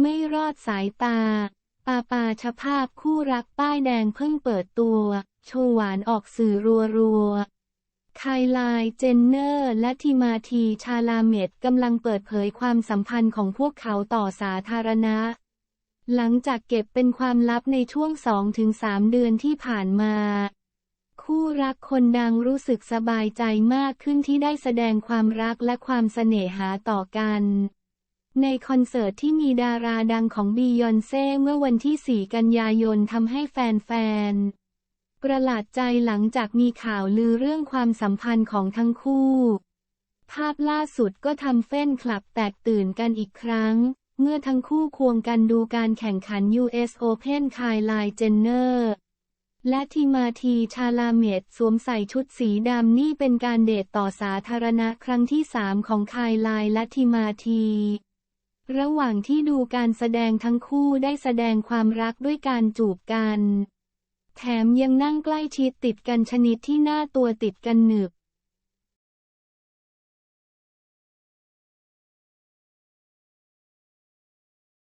ไม่รอดสายตา ปาปาชภาพคู่รักป้ายแดงเพิ่งเปิดตัว โชว์หวานออกสื่อรัวๆไคลายเจนเนอร์ และทิมาทีชาลาเมดกำลังเปิดเผยความสัมพันธ์ของพวกเขาต่อสาธารณะ หลังจากเก็บเป็นความลับในช่วง 2-3 เดือนที่ผ่านมาคู่รักคนดังรู้สึกสบายใจมากขึ้นที่ได้แสดงความรักและความเสน่หาต่อกัน ในคอนเสิร์ตที่มีดาราดังของบียอนเซ่เมื่อวันที่ 4 กันยายนทำให้แฟนๆ ประหลาดใจหลังจากมีข่าวลือเรื่องความสัมพันธ์ของทั้งคู่ ภาพล่าสุดก็ทำเฟ้นคลับแตกตื่นกันอีกครั้ง เมื่อทั้งคู่ควงกันดูการแข่งขัน US Open คายลายเจนเนอร์และทีมาทีชาลาเมดสวมใส่ชุดสีดำนี่เป็นการเดทต่อสาธารณะครั้งที่สามของคายลายและทีมาที ระหว่างที่ดูการแสดงทั้งคู่ได้แสดงความรักด้วยการจูบกัน แถมยังนั่งใกล้ชิดติดกันชนิดที่หน้าตัวติดกันหนึบ